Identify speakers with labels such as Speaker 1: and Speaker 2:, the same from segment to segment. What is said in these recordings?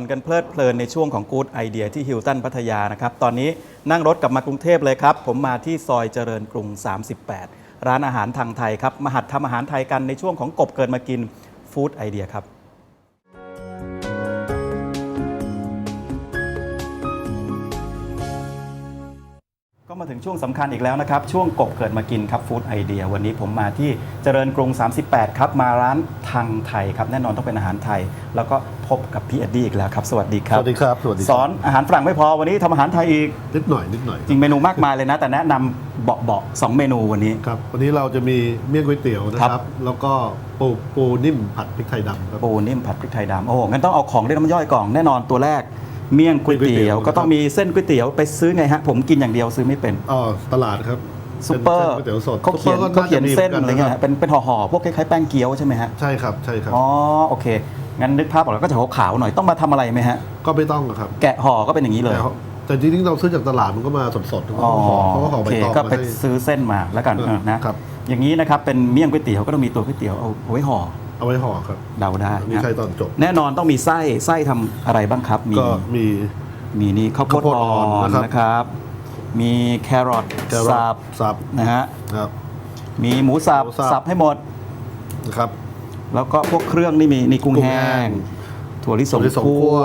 Speaker 1: ่อนกันเพลิดเพลินในช่วงของกู๊ดไอเดียที่ฮิลตันพัทยานะครับ ตอนนี้นั่งรถกลับมากรุงเทพเลยครับ ผมมาที่ซอยเจริญกรุง 38 ร้านอาหารทางไทยครับมาหัดทำอาหารไทยกันในช่วงของกบเกินมากินฟู้ดไอเดียครับ มาถึงช่วงสำคัญอีกแล้วนะครับ ช่วงกบเกิดมากินครับฟู้ดไอเดีย วันนี้ผมมาที่เจริญกรุง 38 ครับ มาร้านทางไทยครับ แน่นอนต้องเป็นอาหารไทย แล้วก็พบกับพี่เอ็ดดี้อีกแล้วครับ สวัสดีครับ
Speaker 2: สวัสดีครับ สวัสดี
Speaker 1: สอนอาหารฝรั่งไม่พอวันนี้ทำอาหารไทยอีก
Speaker 2: นิดหน่อยนิดหน่อย
Speaker 1: จริงเมนูมากมายเลยนะ แต่แนะนำเบาๆสองเมนูวันนี้
Speaker 2: ครับวันนี้เราจะมีเมี่ยงก๋วยเตี๋ยวนะค
Speaker 1: ครั
Speaker 2: รับ
Speaker 1: บ
Speaker 2: แล้วก็ปูปูนิ่มผัดพริกไทยดำครับ
Speaker 1: ปูนิ่มผัดพริกไทยดำโอ้โหงั้นต้องเอาของเรียกน้ำย่อยก่อนแน่นอนตัวแรก เมี่ยงก๋วย
Speaker 2: ก๋วยเตี๋
Speaker 1: เตี๋ย
Speaker 2: ยวว
Speaker 1: ก็ต้องมีเส้นก๋วยเตี๋ยวไปซื้อไงฮะผมกินอย่างเดียวซื้อไม่เป็น
Speaker 2: อ๋อตลาดครับ
Speaker 1: ซุปเปอร์
Speaker 2: นก๋วยเตี๋ยวสด
Speaker 1: เขาเขียน
Speaker 2: ซุปปอร์ก็
Speaker 1: เขาเขียน
Speaker 2: จะมี
Speaker 1: เส้น
Speaker 2: หมื
Speaker 1: อะไร
Speaker 2: กั
Speaker 1: เงี้ย
Speaker 2: ค
Speaker 1: ฮะ
Speaker 2: บ
Speaker 1: เป็นเป็นห่อๆพวกคล้ายๆแป้งเกี๊ยวใช่ไหมฮะ
Speaker 2: ใช่ครับใช่ครับ
Speaker 1: อ๋อโอเคงั้นนึกภาพออกแล้วก็จะขาวๆหน่อยต้องมาทำอะไรไหมฮะ
Speaker 2: ก็ไม่ต้องครับ
Speaker 1: แกะห่อก็เป็นอย่างนี้เลย
Speaker 2: แต่แต่จริงๆเราซื้อจากตลาดมันก็มาสดๆเขา
Speaker 1: อ๋อ
Speaker 2: ก็ห่อเขาก็ห่อ
Speaker 1: โอ
Speaker 2: ใบ
Speaker 1: เค
Speaker 2: ตอง
Speaker 1: ก็
Speaker 2: มา
Speaker 1: ไป
Speaker 2: ให้
Speaker 1: ซื้อเส้นมาแล้วกัน
Speaker 2: เออ
Speaker 1: เออนะครับอย่างนี้นะครับเป็นเมี่ยงก๋วยเตี๋ยวก็ต้องมีตัวก๋วยเตี๋ยวเอาเอาไว้ห่อ
Speaker 2: เอาไว้ห่อครับ
Speaker 1: เดาได้
Speaker 2: มี
Speaker 1: นะ
Speaker 2: ใช้ตอนจบ
Speaker 1: แน่นอนต้องมีไส้ไส้ทำอะไรบ้างครับมี
Speaker 2: ก็มี
Speaker 1: มีนี่ข้าวโพด
Speaker 2: ข้าวโพด
Speaker 1: อ่
Speaker 2: อ่
Speaker 1: อ
Speaker 2: อนนนะครับ
Speaker 1: นะครับ มีแครอท
Speaker 2: แครอท
Speaker 1: สับ
Speaker 2: สับ
Speaker 1: นะฮะ
Speaker 2: ครับ
Speaker 1: มีหมูสับ
Speaker 2: หมูสับ
Speaker 1: สับให้หมด
Speaker 2: นะครับ
Speaker 1: แล้วก็พวกเครื่องนี่มีนี่กุ้ง
Speaker 2: กุ้ง
Speaker 1: แห้
Speaker 2: แห้
Speaker 1: ง
Speaker 2: ง
Speaker 1: ถั่วลิสง
Speaker 2: ถั่วลิสง
Speaker 1: คั่
Speaker 2: คั่
Speaker 1: ว
Speaker 2: ว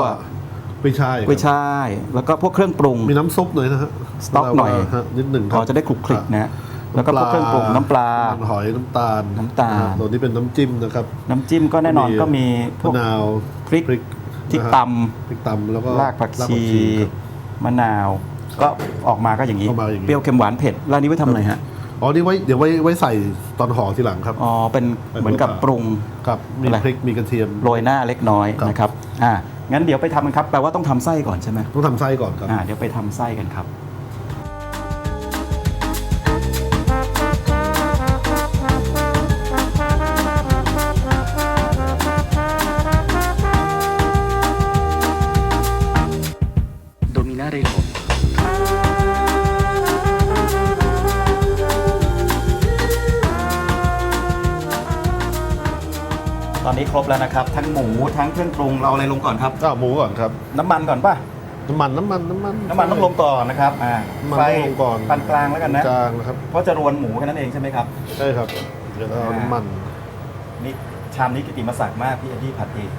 Speaker 2: ไม่ใช่ครับ
Speaker 1: กุ้ยช่ายแล้วก็พวกเครื่องปรุง
Speaker 2: มีน้ำซุปหน่อยนะฮะ
Speaker 1: สต๊อกหน่อย
Speaker 2: ฮะนิดหนึ่งค
Speaker 1: พ
Speaker 2: รั
Speaker 1: อบจะได้คลุกคลิกนะฮะ แล้วก็พวกเครื่องปรุงน้ำปลา
Speaker 2: น้ำหอยน้ำตาล
Speaker 1: น้ำตาละ
Speaker 2: ครับตัวนี้เป็นน้ำจิ้มนะครับ
Speaker 1: น้ำจิ้มก็แน่นอนก็มีพวก
Speaker 2: มะนาว
Speaker 1: พริก ที่
Speaker 2: นะฮะ
Speaker 1: ต
Speaker 2: พริกตำแล้วก็ำ
Speaker 1: รากผักชี
Speaker 2: ครับ
Speaker 1: มะนาว ก็ออกมาก็อย่างนี้
Speaker 2: ออกมาอย่างนี้
Speaker 1: เปรี้ยวเค็มหวานเผ็ดแล้วอันนี้ไว้ทำอะไรฮะ
Speaker 2: อ๋อนี่ไว้เดี๋ยวไว้ไว้ใส่ตอนห่อทีหลังครับ
Speaker 1: อ๋อ เป็นเหมือนกับปรุง
Speaker 2: ครับมี
Speaker 1: อะไร
Speaker 2: พริกมีกระเทียม
Speaker 1: โรยหน้าเล็กน้อย
Speaker 2: ครับ
Speaker 1: นะครับ อ่า งั้นเดี๋ยวไปทำกันครับ แปลว่าต้องทำไส้ก่อนใช่ไหม
Speaker 2: ต้องทำไส้ก่อนครับ
Speaker 1: อ่า เดี๋ยวไปทำไส้กันครับ
Speaker 3: Dominare il mondo.
Speaker 1: ตอนนี้ครบแล้วนะครับ ทั้งหมูทั้งเครื่องปรุงเราเอาอะไรลงก่อนครับ
Speaker 2: ก็หมูก่อนครับ
Speaker 1: น้ำมันก่อนป่ะ
Speaker 2: น้ำมันน้ำมันน้ำมัน
Speaker 1: น้ำมันต้องลงก่อนนะครับอ่า
Speaker 2: น้ำมัน
Speaker 1: ไฟ
Speaker 2: ต้องลงก่อน
Speaker 1: ปานกลางแล้วกันนะ
Speaker 2: กลางนะครับ
Speaker 1: เพราะจะรวนหมูแค่นั้นเองใช่ไหมครับ
Speaker 2: ใช่ครับเดี๋ยวเราเอาน้ำมัน
Speaker 1: นี่ชามนี้กิติมศักดิ์มากพี่เอ็ดดี้ผัดเอง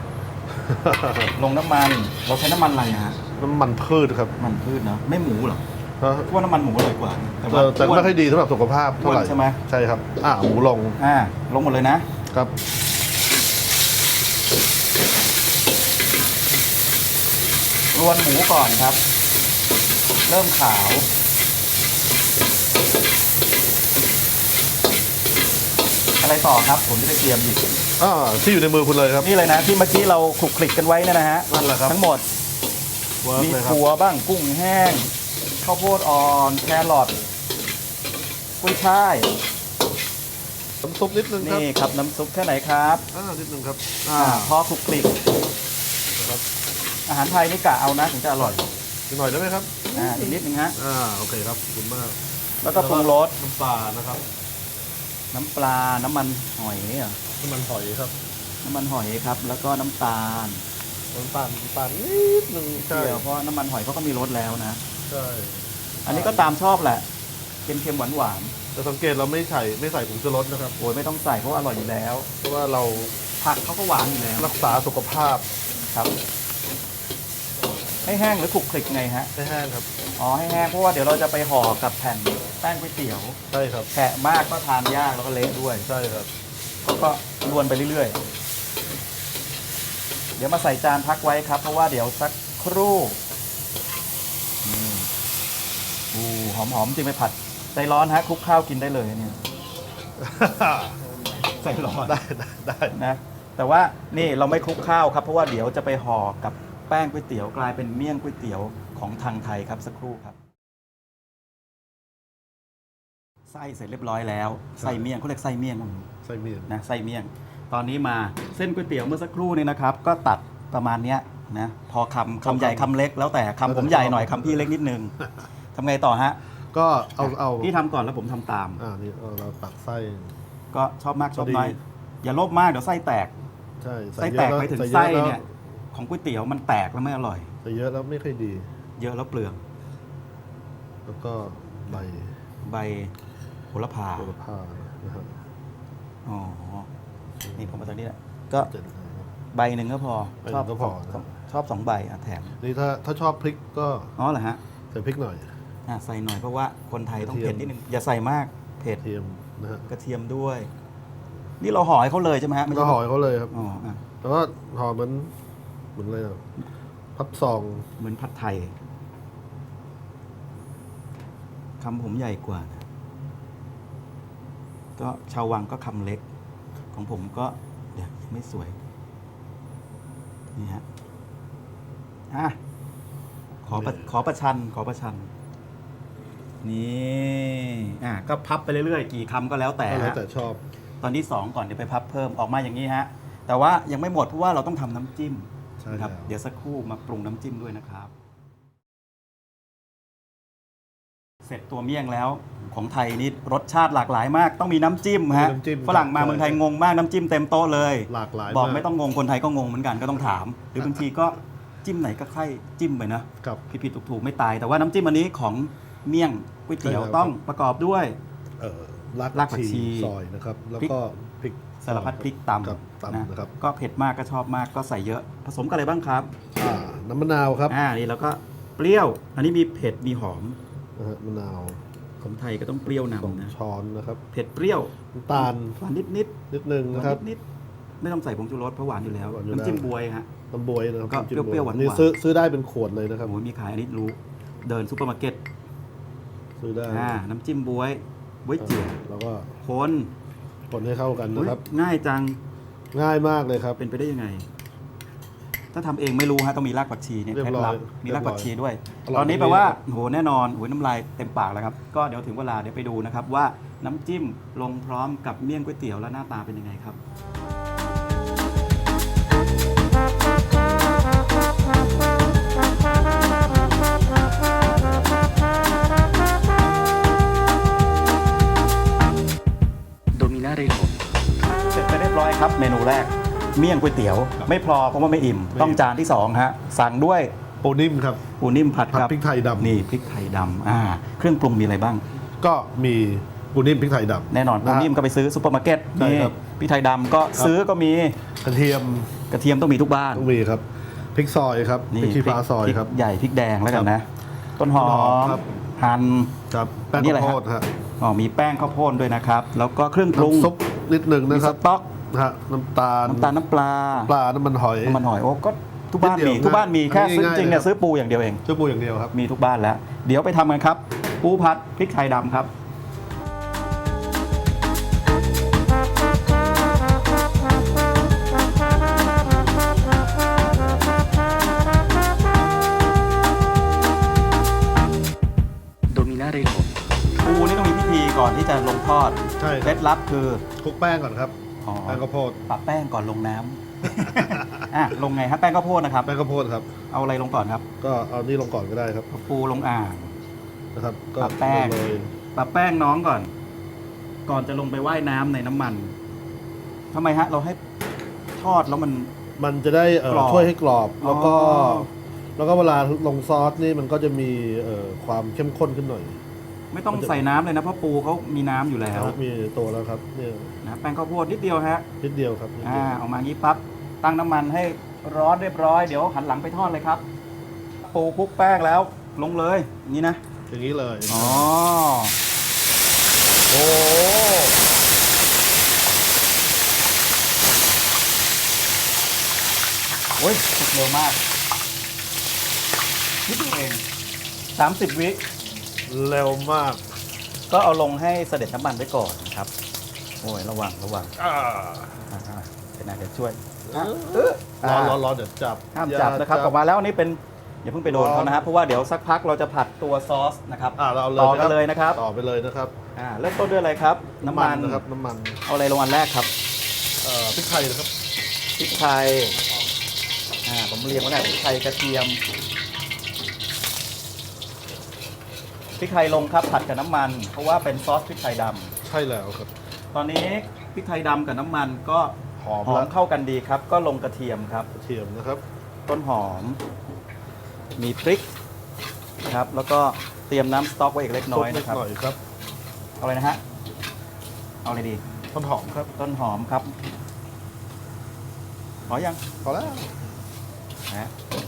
Speaker 1: ลงน้ำมัน เราใช้น้ำมันอะไรอะฮะ
Speaker 2: น้ำมันพืชครับ
Speaker 1: มันพืชเนาะไม่หมูเหรอ
Speaker 2: เพราะ
Speaker 1: เพราะว่าน้ำมันหมูอร่อยกว่าแต่
Speaker 2: แต่
Speaker 1: ว่า
Speaker 2: แต่ไม่ค่อยดีสำหรับสุขภาพเท่าไหร่
Speaker 1: อ้วนใช่ไหม
Speaker 2: ใช่ครับ อ่าหมูลง
Speaker 1: อ่าลงหมดเลยนะ
Speaker 2: ครับ
Speaker 1: รวนหมูก่อนครับ เริ่มขาวอะไรต่อครับ ผมจะได้เตรียมหยิบ
Speaker 2: อ่าที่อยู่ในมือคุณเลยครับ
Speaker 1: นี่เลยนะที่เมื่อกี้เราคลุกคลิกกันไว้เนยนะฮะ
Speaker 2: นั่นแหละครับ
Speaker 1: ทั้งหมด
Speaker 2: เวิร์ก
Speaker 1: มี
Speaker 2: เลยครับ
Speaker 1: ถั่วบ้างกุ้งแห้งข้าวโพดอ่อนแครอทกุ้ยช่าย
Speaker 2: น้ำซุปนิดนึงครับ
Speaker 1: นี่ครับน้ำซุปแค่ไหนครับ
Speaker 2: อ่านิดนึงครับ
Speaker 1: อ่าพอคลุกคลิก
Speaker 2: นะครับ
Speaker 1: อาหารไทยนี่กะเอานะถึงจะอร่อย
Speaker 2: อีกหน่อยได้ไหมครับ
Speaker 1: อ่าอีกนิดนึงฮะ
Speaker 2: อ่าโอเคครับขอบคุณมาก
Speaker 1: แล้วก็ปรุงรส
Speaker 2: น้ำปลานะครับ
Speaker 1: น้ำปลาน้ำมันหอยเหรอ
Speaker 2: น้ำมันหอยครับ
Speaker 1: น้ำมันหอยครับ แล้วก็น้ำตาล
Speaker 2: น้ำตาลน้ำตาลนิดนึงใช่
Speaker 1: เดียวเพราะน้ำมันหอยเขาก็มีรสแล้วนะ
Speaker 2: ใช่
Speaker 1: อันนี้ก็ตามชอบแหละเค็มๆหวาน
Speaker 2: แต่สังเกตเราไม่ใส่ไม่ใส่ผงชูรสนะครับ
Speaker 1: ๆโอ้ยไม่ต้องใส่เพราะว่าอร่อยอยู่แล้ว
Speaker 2: เพราะว่าเรา
Speaker 1: ผักเขาก็หวานอยู่แล้ว
Speaker 2: รักษาสุขภาพ
Speaker 1: ครับ ให้แห้งหรือคลุกคลิกไงฮะ
Speaker 2: ให้แห้งครับ
Speaker 1: อ๋อให้แห้งเพราะว่าเดี๋ยวเราจะไปห่อกับแผ่นแป้งก๋วยเตี๋ยว
Speaker 2: ใช่ครับ
Speaker 1: แฉะมากก็ทานยากแล้วก็เละด้วย
Speaker 2: ใช่ครับ
Speaker 1: ก็ก็รวนไปเรื่อยๆ เดี๋ยวมาใส่จานพักไว้ครับ เพราะว่าเดี๋ยวสักครู่นี่อู้หอมๆจริงไปผัดใจร้อนฮะคลุกข้าวกินได้เลยเนี่ยใจร้อน
Speaker 2: ได้ได้ได้
Speaker 1: นะแต่ว่านี่เราไม่คลุกข้าวครับ เพราะว่าเดี๋ยวจะไปห่อกับแป้งก๋วยเตี๋ยวกลายเป็นเมี่ยงก๋วยเตี๋ยวของทางไทยครับสักครู่ครับไส้เสร็จเรียบร้อยแล้วไส้เมี่ยงเขาเรียกไส้เมี่ยง
Speaker 2: ใส่เมียน
Speaker 1: นะไส้เมี่ยง ตอนนี้มาเส้นก๋วยเตี๋ยวเมื่อสักครู่นี้นะครับ ก็ตัดประมาณเนี้ยนะพอคำคำใหญ่คำเล็ก แล้วแต่คำผมใหญ่หน่อยคำพี่เล็กนิดนึงทำไงต่อฮะ
Speaker 2: ก็เอาเอา
Speaker 1: พี่ทำก่อนแล้วผมทำตาม
Speaker 2: อ่านี่เอาเราตักไส้
Speaker 1: ก็ชอบมากชอบ
Speaker 2: พอดี
Speaker 1: น้อยอย่าโลภมากเดี๋ยวไส้แตก
Speaker 2: ใช่
Speaker 1: ไส้แตก
Speaker 2: เยอะ
Speaker 1: ไปถึง
Speaker 2: ใส่เย
Speaker 1: ไส้
Speaker 2: อะแล้ว
Speaker 1: เนี่ยของก๋วยเตี๋ยวมันแตกแล้วไม่อร่อย
Speaker 2: แต่เยอะแล้วไม่ค่อยดี
Speaker 1: เยอะแล้วเปลือง
Speaker 2: แล้วก็ใบ
Speaker 1: ใบโหระพา
Speaker 2: โหระพานะครับ
Speaker 1: อ๋อ นี่ผมมาตรงนี้แหละก็
Speaker 2: เจ็ดนะครับ
Speaker 1: ใบหนึ่งก็พอ
Speaker 2: ใบหนึ่งก็พอ
Speaker 1: ชอบชอบสองใบอะแถม
Speaker 2: นี่ถ้าถ้าชอบพริกก็
Speaker 1: อ๋อเหรอฮะ
Speaker 2: ใส่พริกหน่อย
Speaker 1: อะใส่หน่อยเพราะว่าคนไทยต้อง
Speaker 2: กระเทียม
Speaker 1: เผ็ดนิดนึงอย่าใส่มากเผ็ด
Speaker 2: เทียมนะฮะ
Speaker 1: กระเทียมด้วย นี่เราห่อให้เขาเลยใช่ไหมฮะไม่
Speaker 2: ก็
Speaker 1: ใช่
Speaker 2: ห่อให้เขาเลยครับ
Speaker 1: อ๋ออะ
Speaker 2: แล้วก็ห่อเหมือนเหมือนอะไรอะพับซอง
Speaker 1: เหมือนผัดไทยคำผมใหญ่กว่านะก็ชาววังก็คำเล็ก ของผมก็เดี๋ยวยังไม่สวย นี่ฮะ อะ ขอประขอประชัน ขอประชัน นี่ อะ ก็พับไปเรื่อยๆ กี่คำก็แล้วแต่
Speaker 2: ก็แล้ว
Speaker 1: ฮะ
Speaker 2: แต่ชอบ
Speaker 1: ตอนที่สองก่อนเดี๋ยวไปพับเพิ่มออกมาอย่างนี้ฮะ แต่ว่ายังไม่หมดเพราะว่าเราต้องทำน้ำจิ้ม
Speaker 2: ใช่
Speaker 1: นะครับ
Speaker 2: แล้ว
Speaker 1: เดี๋ยวสักครู่มาปรุงน้ำจิ้มด้วยนะครับ เสร็จตัวเมี่ยงแล้ว ของไทยนี่รสชาติหลากหลายมาก ต้องมีน้ำจิ้มฮะ
Speaker 2: น้ำจิ้ม
Speaker 1: ฝรั่งมาเมืองไทยงงมากน้ำจิ้มเต็มโต๊ะเลย
Speaker 2: หลากหลาย
Speaker 1: บอกา
Speaker 2: ก
Speaker 1: ไม่ต้องงงคนไทยก็งงเหมือนกันก็ต้องถาม หรือบางทีก็จิ้มไหนก็ใครจิ้มไปนะ
Speaker 2: กับ
Speaker 1: ผิดๆถูกๆไม่ตาย แต่ว่าน้ำจิ้มอันนี้ของเมี่ยงก๋วยเตี๋ยว
Speaker 2: ใช่ครับ
Speaker 1: ต้องประกอบด้วย
Speaker 2: เอ่อราก
Speaker 1: รากผักชี
Speaker 2: ซอยนะครับ แล้ว
Speaker 1: พริก
Speaker 2: ก็พริก
Speaker 1: สารพัดพริกต
Speaker 2: กับำตำนะครับ
Speaker 1: ก็เผ็ดมากก็ชอบมากก็ใส่เยอะ ผสมกับอะไรบ้างครับ
Speaker 2: อ่าน้ำมะนาวครับ
Speaker 1: อ่านี่แล้วก็เปรี้ยว อันนี้มีเผ็ดมีหอม
Speaker 2: นะฮะมะนาว
Speaker 1: ของไทยก็ต้องเปรี้ยว
Speaker 2: สอง
Speaker 1: นำนะ
Speaker 2: ช้อนนะครับ
Speaker 1: เผ็ดเปรี้ยว
Speaker 2: น้ำตาล
Speaker 1: หวานนิดนิด
Speaker 2: นิดนึง
Speaker 1: ๆหวา
Speaker 2: นะครับ
Speaker 1: นนิดๆไม่ต้องใส่ผงชูรสเพราะหวานอยู่แล้ว
Speaker 2: หวานอยู่แล้ว
Speaker 1: น้ำจิ้มบวยฮะ
Speaker 2: น้ำบวยนะครับ
Speaker 1: ก็
Speaker 2: น้ำจิ้ม
Speaker 1: เปรี้ยวๆหวานๆ
Speaker 2: นี่ซื้อซื้อได้เป็นขวดเลยนะครับ
Speaker 1: โอ้โหมีขายอันนี้รู้ เดินซูเปอร์มาร์เก็ต
Speaker 2: ซื้อได้
Speaker 1: อ่าน้ำจิ้มบวยบวยเจียว
Speaker 2: แล้วก็
Speaker 1: คน
Speaker 2: คนให้เข้ากัน
Speaker 1: อุ๊ย
Speaker 2: นะครับ
Speaker 1: ง่ายจัง
Speaker 2: ง่ายมากเลยครับ
Speaker 1: เป็นไปได้ยังไง ถ้าทำเองไม่รู้ฮะต้องมีรากผักชีเนี่ย
Speaker 2: เรีย
Speaker 1: เค
Speaker 2: บ
Speaker 1: ล็ด
Speaker 2: ร้อย
Speaker 1: ลับมีรากผักชีด้วย
Speaker 2: อร่อย
Speaker 1: ตอนนี้
Speaker 2: ดี
Speaker 1: แปลว่า
Speaker 2: ครับ
Speaker 1: โหแน่นอนโหน้ำลายเต็มปากแล้วครับ ก็เดี๋ยวถึงเวลาเดี๋ยวไปดูนะครับว่าน้ำจิ้มลงพร้อมกับเมี่ยงก๋วยเตี๋ยวแล้วหน้าตาเป็นยังไงครับ
Speaker 3: Dominare con
Speaker 1: เสร็จไปเรียบร้อยครับ เมนูแรก เมี่ยงก๋วยเตี๋ยว ไม่พอเพราะว่าไม่อิ่ม ต้องจานที่สองฮะสั่งด้วย
Speaker 2: ปูนิ่มครับ
Speaker 1: ปูนิ่มผัด
Speaker 2: ผัด
Speaker 1: กับ
Speaker 2: พริกไทยดำ
Speaker 1: นี่พริกไทยดำอ่าเครื่องปรุงมีอะไรบ้าง
Speaker 2: ก็มีปูนิ่มพริกไทยดำ
Speaker 1: แน่นอนปูะ
Speaker 2: ฮะ
Speaker 1: นิ่มก็ไปซื้อซุปเปอร์มาร์เก็ต
Speaker 2: ใช่
Speaker 1: นี่
Speaker 2: ครับ
Speaker 1: พริกไทยดำก็ซื้อก็มี
Speaker 2: กระเทียม
Speaker 1: กระเทียมต้องมีทุกบ้าน
Speaker 2: ต้องมีครับพริกซอยครับพริกชี้ฟ้าซอย
Speaker 1: พริก
Speaker 2: ครับ
Speaker 1: ใหญ่พริกแดงแล้วกันนะ ต้นหอ
Speaker 2: ต้นหอ
Speaker 1: ม
Speaker 2: มครับ
Speaker 1: หั่น
Speaker 2: ครับแป้ง
Speaker 1: นี่อะไร
Speaker 2: ข้าว
Speaker 1: ฮะ
Speaker 2: โพดฮะ
Speaker 1: อ๋อมีแป้งข้าวโพดด้วยนะครับ แล้วก็เครื่องปรุง
Speaker 2: น้ำซุปนิดหนึ่ง
Speaker 1: มี
Speaker 2: นะค
Speaker 1: ส
Speaker 2: รับ
Speaker 1: ต๊อก
Speaker 2: นะฮะน้ำตาล
Speaker 1: น้ำตาลน้ำปลา
Speaker 2: ปลาน้ำมันหอย
Speaker 1: น้ำมันหอยโอ้ก็ทุกบ้าน
Speaker 2: นิดเดี
Speaker 1: มี
Speaker 2: ยว
Speaker 1: ทุกบ้านมี
Speaker 2: นะ
Speaker 1: แค่
Speaker 2: อันนี้
Speaker 1: ซื้อ
Speaker 2: ง่าย
Speaker 1: จริงๆเนี่ย
Speaker 2: เลยครับ
Speaker 1: ซื้อปูอย่างเดียวเอง
Speaker 2: เจ้าปูอย่างเดียวครับ
Speaker 1: มีทุกบ้านแล้ว เดี๋ยวไปทำกันครับ ปูผัดพริกไทยดำครับ
Speaker 3: Dominare con
Speaker 1: ปูนี่ต้องมีพิธีก่อนที่จะลงทอด
Speaker 2: ใช่
Speaker 1: เค
Speaker 2: ครั
Speaker 1: ล็
Speaker 2: บ
Speaker 1: ดลับคือ
Speaker 2: คลุกแป้งก่อนครับ
Speaker 1: อ๋อ
Speaker 2: แป้งข้าวโพด
Speaker 1: ปรับแป้งก่อนลงน้ำ อะลงไงครับแป้งข้าวโพดนะครับ
Speaker 2: แป้งข้าวโพดครับ
Speaker 1: เอาอะไรลงก่อนครับ
Speaker 2: ก็เอานี่ลงก่อนก็ได้ครับ
Speaker 1: เอาปูลงอ่าง
Speaker 2: นะครับ ก็
Speaker 1: ปรับแป้ง
Speaker 2: ลเลย
Speaker 1: ปรับแป้งน้องก่อน ก่อนจะลงไปว่ายน้ำในน้ำมันทำไมฮะ เราให้ทอดแล้วมัน
Speaker 2: มันจะได้เอ่อก
Speaker 1: รอบ
Speaker 2: ช่วยให้กรอบแล้วก็
Speaker 1: อ๋อ
Speaker 2: แล้วก็เวลาลงซอสนี่มันก็จะมีเอ่อความเข้มข้นขึ้นหน่อย
Speaker 1: ไม่ต้องใส่น้ำเลยนะเพราะปูเขามีน้ำอยู่แล้ว
Speaker 2: นะครับมีตัวแล้วครับเนี่ย
Speaker 1: นะแป้งข้าวโพดนิดเดียวฮะ
Speaker 2: นิดเดียวครับนิด
Speaker 1: อ่า
Speaker 2: เดียว
Speaker 1: ออกมางี้ปั๊บตั้งน้ำมันให้ร้อนเรียบร้อยเดี๋ยวหันหลังไปทอดเลยครับ ปูคลุกแป้งแล้วลงเลยอย่างนี้นะ
Speaker 2: อย่างนี้เลย
Speaker 1: อ๋อ
Speaker 2: โอ้
Speaker 1: โอ้ยสุกเร็วมากนิดเดียวเองสามสิบวิ
Speaker 2: เร็วมาก
Speaker 1: ก็เอาลงให้เสด็จน้ำมันไว้ก่อนนะครับโอ้ยระวังระวัง
Speaker 2: อ่า
Speaker 1: อ่าๆเป็นนายจะช่วย
Speaker 2: ร้อนร้อนร้อนเดี๋ยวจับ
Speaker 1: ห้ามจับนะครับออกมาแล้วอันนี้เป็นอย่าเพิ่งไปโดนเขานะครับเพราะว่าเดี๋ยวสักพักเราจะผัดตัวซอสนะครับ
Speaker 2: อ่าเราเอาเลย
Speaker 1: ต่อกันเลยนะครับ
Speaker 2: ต่อไปเลยนะครับ
Speaker 1: อ่าเริ่มต้นด้วยอะไรครับน้ำมัน
Speaker 2: นะครับน้ำมัน
Speaker 1: เอาอะไรลงอันแรกครับ
Speaker 2: เอ่อพริกไทยนะครับ
Speaker 1: พริกไทยอ่าผมเรียงไว้หน่อยพริกไทยกระเทียม พริกไทยลงครับผัดกับน้ำมัน เพราะว่าเป็นซอสพริกไทยดำ
Speaker 2: ใช่แล้วครับ
Speaker 1: ตอนนี้พริกไทยดำกับน้ำมันก็
Speaker 2: หอม
Speaker 1: หอ
Speaker 2: แล้
Speaker 1: ม
Speaker 2: ว
Speaker 1: เข้ากันดีครับ ก็ลงกระเทียมครับ
Speaker 2: กระเทียมนะครับ
Speaker 1: ต้นหอม มีพริกนะครับ แล้วก็เตรียมน้ำสต๊อกไว้อีกเล็กน้อย
Speaker 2: เล็
Speaker 1: นะ
Speaker 2: ก
Speaker 1: ครับ
Speaker 2: หน่อยครับ
Speaker 1: เอาเลยนะฮะ เอาอะไรดี
Speaker 2: ต้นหอมครับ
Speaker 1: ต้นหอมครับหอยัง
Speaker 2: พอแล้ว
Speaker 1: นะฮะพริก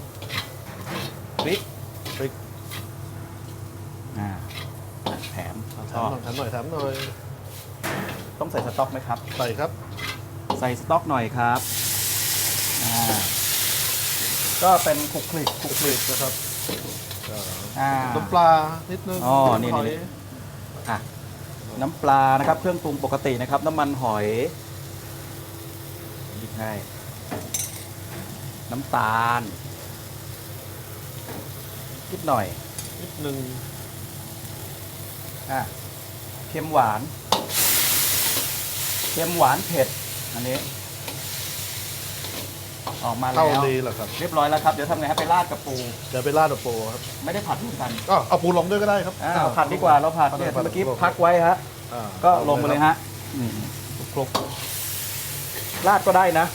Speaker 2: พริก
Speaker 1: อ่าแถมช
Speaker 2: แถ
Speaker 1: อ
Speaker 2: ม
Speaker 1: บ
Speaker 2: หน่อยแถมหน่อยแถมหน่อย
Speaker 1: ต้องใส่สต๊อกไหมครับ
Speaker 2: ใส่ครับ
Speaker 1: ใส่สต๊อกหน่อยครับอ่าก็เป็นคลุกคลิกคลุกคลิก
Speaker 2: นะครับอ่า
Speaker 1: อ่า
Speaker 2: น้ำปลานิดนึง
Speaker 1: อ๋อนี่
Speaker 2: หอย
Speaker 1: นี่ อะน้ำปลานะครับ เครื่องปรุงปกตินะครับ น้ำมันหอยหยิบให้น้ำตาลนิดหน่อย
Speaker 2: นิดนึง
Speaker 1: อะเค็มหวาน เค็มหวานเผ็ด อันนี้ ออกมาแล้
Speaker 2: เท่าวดีเหรอครับ
Speaker 1: เรียบร้อยแล้วครับ เดี๋ยวทำไงครับไปราดกับปู
Speaker 2: เดี๋ยวไปราดกับโปรครับ
Speaker 1: ไม่ได้ผัดร่วมกัน
Speaker 2: ก็เอาปูลงด้วยก็ได้ครับ
Speaker 1: อ่าผัดดีกว่าเราผัดเนี่ย
Speaker 2: ผัด
Speaker 1: เมื่อกี้
Speaker 2: ผัด
Speaker 1: พักไว้ฮะ
Speaker 2: อ่า
Speaker 1: ก็ลงไปเลยฮะอืมคลุกราดก็ได้นะ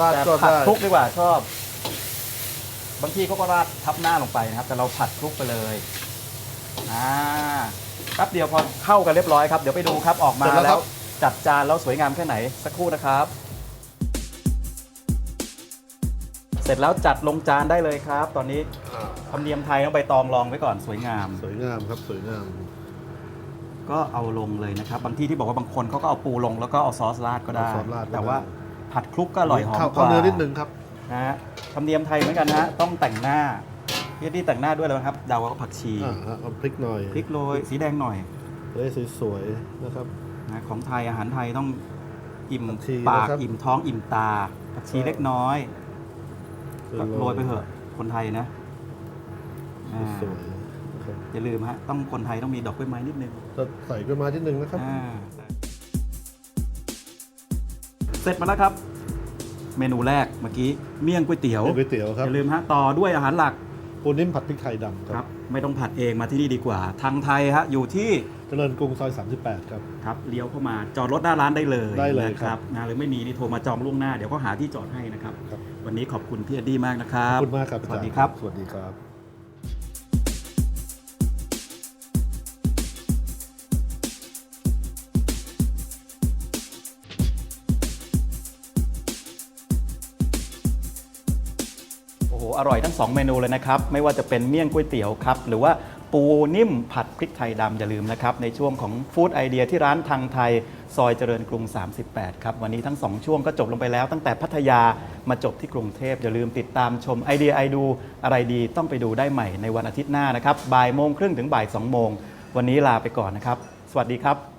Speaker 2: ราด
Speaker 1: แต่
Speaker 2: ก็
Speaker 1: ผัด
Speaker 2: ได้
Speaker 1: คลุกดีกว่าชอบ บางทีเขาก็ราดทับหน้าลงไปนะครับ แต่เราผัดคลุกไปเลยอ่า แป๊บเดียวพอเข้ากันเรียบร้อยครับ เดี๋ยวไปดูครับออกมา
Speaker 2: เสร็จแล้ว
Speaker 1: แล้
Speaker 2: ครั
Speaker 1: ว
Speaker 2: บ
Speaker 1: จัดจานแล้วสวยงามแค่ไหนสักครู่นะครับ เสร็จแล้วจัดลงจานได้เลยครับ ตอนนี้
Speaker 2: อ่า
Speaker 1: ธรรมเนียมไทยต้องใบตองรองไว้ก่อนสวยงาม
Speaker 2: สวยงามครับสวยงาม
Speaker 1: ก็เอาลงเลยนะครับ บางที่ที่บอกว่าบางคนเขาก็เอาปูลงแล้วก็เอาซอสราดก็ได้
Speaker 2: เอาซอสราดก็ได้
Speaker 1: แต่ว่าผัดคลุกก็อร่อยหอม
Speaker 2: เข้าก
Speaker 1: ว่า
Speaker 2: เข้าเนื้อนิดนึงครับ
Speaker 1: นะฮะธรรมเนียมไทยเหมือนกันนะฮะต้องแต่งหน้า พี่ที่แต่งหน้าด้วยแล้วนะครับเดาว่าผักชี
Speaker 2: อ่าฮะเอาพริกหน่อย
Speaker 1: พริกโรยสีแดงหน่อย
Speaker 2: จะได้สวยๆนะครับ
Speaker 1: นะของไทยอาหารไทยต้องอิ่ม
Speaker 2: ผักชี
Speaker 1: ปาก
Speaker 2: นะครับ
Speaker 1: อิ่มท้องอิ่มตาผักชี
Speaker 2: ก็
Speaker 1: เล็กน้อยก็โรยไปเถอะคนไทยนะอ่า
Speaker 2: สวยๆนะครับ
Speaker 1: อย่าลืมฮะต้องคนไทยต้องมีดอกกล้วยไม้นิดนึง
Speaker 2: จะใส่กล้วยไม้นิดนึงนะครับ
Speaker 1: อ่าเสร็จมาแล้วครับ เมนูแรกเมื่อกี้เมี่ยงก๋วยเตี๋ยว
Speaker 2: เป็นก๋วยเตี๋ยวครับ
Speaker 1: อย่าลืมฮะต่อด้วยอาหารหลัก
Speaker 2: ปูนิ่มผัดพริกไทยดำค
Speaker 1: ครั
Speaker 2: รั
Speaker 1: บบไม่ต้องผัดเองมาที่นี่ดีกว่า ทางไทยฮะอยู่ที่
Speaker 2: เจริญกรุงซอย 38 ครับ
Speaker 1: ครับเลี้ยวเข้ามาจอดรถหน้าร้านได้เลย
Speaker 2: ได้เลย
Speaker 1: นะค
Speaker 2: ครั
Speaker 1: รับบนะหรือไม่มีนี่โทรมาจองล่วงหน้าเดี๋ยวก็หาที่จอดให้นะครับ
Speaker 2: ครับ
Speaker 1: วันนี้ขอบคุณพี่เอ็ดดี้มากนะครั
Speaker 2: ขอบบคุณมากครับ
Speaker 1: สวัสดีครับ
Speaker 2: สวัสดีครับ
Speaker 1: อร่อยทั้ง 2 เมนูเลยนะครับ ไม่ว่าจะเป็นเมี่ยงก๋วยเตี๋ยวครับ หรือว่าปูนิ่มผัดพริกไทยดำอย่าลืมนะครับ ในช่วงของฟู้ดไอเดียที่ร้านทางไทย ซอยเจริญกรุง 38 ครับ วันนี้ทั้ง 2 ช่วงก็จบลงไปแล้ว ตั้งแต่พัทยามาจบที่กรุงเทพอย่าลืมติดตามชมไอเดียไอดูอะไรดีต้องไปดูได้ใหม่ในวันอาทิตย์หน้านะครับบ่ายโมงครึ่งถึงบ่าย2โมงวันนี้ลาไปก่อนนะครับ สวัสดีครับ